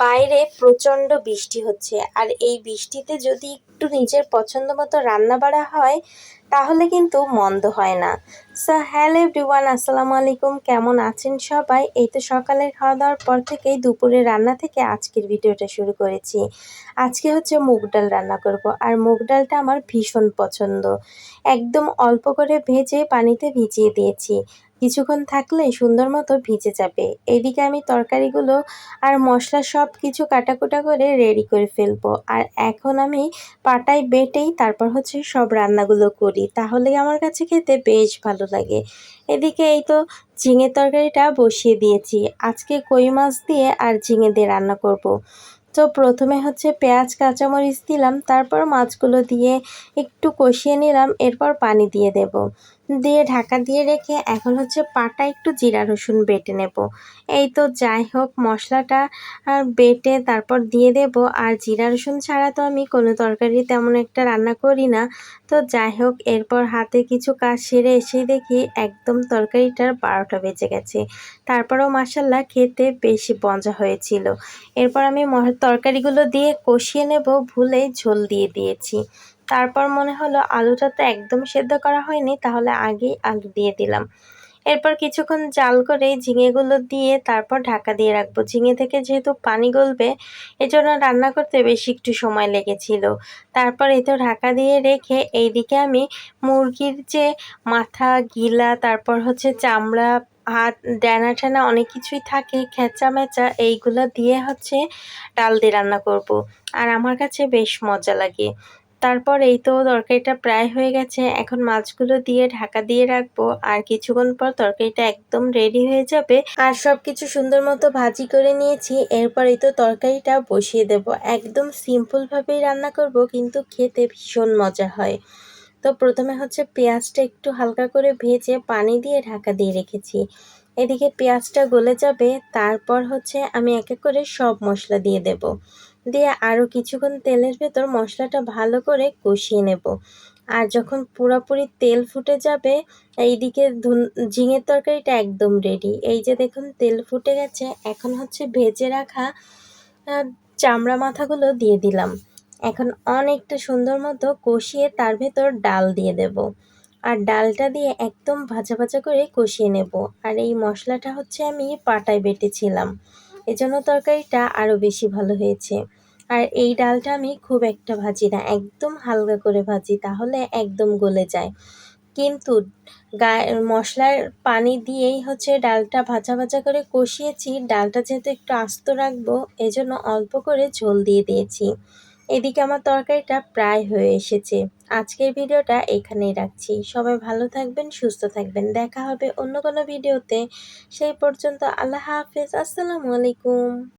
বাইরে প্রচণ্ড বৃষ্টি হচ্ছে। আর এই বৃষ্টিতে যদি একটু নিজের পছন্দ মতো রান্না বাড়া হয়, তাহলে কিন্তু মন্দ হয় না। সো হ্যালো এভরিওয়ান আসসালামু আলাইকুম। কেমন আছেন সবাই? এই তো সকালের খাওয়া দাওয়ার পর থেকেই দুপুরে রান্না থেকে আজকের ভিডিওটা শুরু করেছি। আজকে হচ্ছে মুগ ডাল রান্না করব। আর মুগ ডালটা আমার ভীষণ পছন্দ। একদম অল্প করে ভেজে পানিতে ভিজিয়ে দিয়েছি। কিছুক্ষণ থাকলে সুন্দর মতো ভিজে যাবে। এদিকে আমি তরকারিগুলো আর মশলা সব কিছু কাটাকুটা করে রেডি করে ফেলব। আর এখন আমি পাটায় বেটেই তারপর হচ্ছে সব রান্নাগুলো করি। তাহলে আমার কাছে খেতে বেশ ভালো লাগে। এদিকে এই তো ঝিঙে তরকারিটা বসিয়ে দিয়েছি। আজকে কই মাছ দিয়ে আর ঝিঙে দিয়ে রান্না করব। তো প্রথমে হচ্ছে পেঁয়াজ, কাঁচামরিচ দিলাম। তারপর মাছগুলো দিয়ে একটু কষিয়ে নিলাম। এরপর পানি দিয়ে দেব। দিয়ে ঢাকা দিয়ে রেখে এখন হচ্ছে পাটা একটু জিরা রসুন বেটে নেব। এই তো যাই হোক, মশলাটা বেটে তারপর দিয়ে দেব। আর জিরা রসুন ছাড়া তো আমি কোনো তরকারি তেমন একটা রান্না করি না। তো যাই হোক, এরপর হাতে কিছু কাজ সেরে এসেই দেখি একদম তরকারিটার বারোটা বেজে গেছে। তারপরেও মাসাল্লাহ খেতে বেশি মজা হয়েছিল। এরপর আমি তরকারিগুলো দিয়ে কষিয়ে নেব, ভুলে ঝোল দিয়ে দিয়েছি। তারপর মনে হলো আলুটা তো একদম সেদ্ধ করা হয়নি, তাহলে আগেই আলু দিয়ে দিলাম। এরপর কিছুক্ষণ জাল করে ঝিঙেগুলো দিয়ে তারপর ঢাকা দিয়ে রাখব। ঝিঙে থেকে যেহেতু পানি গলবে, এজন্য রান্না করতে বেশি একটু সময় লেগেছিল। তারপর তো ঢাকা দিয়ে রেখে এইদিকে আমি মুরগির যে মাথা, গিলা, তারপর হচ্ছে চামড়া, হাত, ডানা ঠানা অনেক কিছুই থাকে, খেঁচা মেচা, এইগুলো দিয়ে হচ্ছে ডাল দিয়ে রান্না করব। আর আমার কাছে বেশ মজা লাগে। তারপর এই তো তরকারিটা প্রায় হয়ে গেছে। এখন মাছগুলো দিয়ে ঢাকা দিয়ে রাখব। আর কিছুক্ষণ পর তরকারিটা একদম রেডি হয়ে যাবে। আর সব কিছু সুন্দর মতো ভাজি করে নিয়েছি। এরপর এই তো তরকারিটা বসিয়ে দেব। একদম সিম্পলভাবেই রান্না করব, কিন্তু খেতে ভীষণ মজা হয়। তো প্রথমে হচ্ছে পেঁয়াজটা একটু হালকা করে ভেজে পানি দিয়ে ঢাকা দিয়ে রেখেছি। এদিকে পেঁয়াজটা গলে যাবে। তারপর হচ্ছে আমি এক এক করে সব মশলা দিয়ে দেব। দিয়ে আরও কিছুক্ষণ তেলের ভেতর মশলাটা ভালো করে কষিয়ে নেব। আর যখন পুরোপুরি তেল ফুটে যাবে, এইদিকে ঝিঙের তরকারিটা একদম রেডি এই যে দেখুন, তেল ফুটে গেছে। এখন হচ্ছে ভেজে রাখা চামড়া মাথাগুলো দিয়ে দিলাম। এখন অনেকটা সুন্দর মতো কষিয়ে তার ভেতর ডাল দিয়ে দেব। আর ডালটা দিয়ে একদম ভাজা ভাজা করে কষিয়ে নেব। আর এই মশলাটা হচ্ছে আমি পাটায় বেটেছিলাম। এজন্য তরকারিটা আরও বেশি ভালো হয়েছে। আর এই ডালটা আমি খুব একটা ভাজি না, একদম হালকা করে ভাজি, তাহলে একদম গলে যায়। কিন্তু গায়ে মশলার পানি দিয়েই হচ্ছে ডালটা ভাজা ভাজা করে কষিয়েছি, ডালটা যেহেতু একটু আস্ত রাখব, এজন্য অল্প করে ঝোল দিয়ে দিয়েছি। এদিকে আমার তরকারিটা প্রায় হয়ে এসেছে। আজকের ভিডিওটা এখানেই রাখছি। সবাই ভালো থাকবেন, সুস্থ থাকবেন। দেখা হবে অন্য কোনো ভিডিওতে। সেই পর্যন্ত আল্লাহ হাফেজ। আসসালামু আলাইকুম।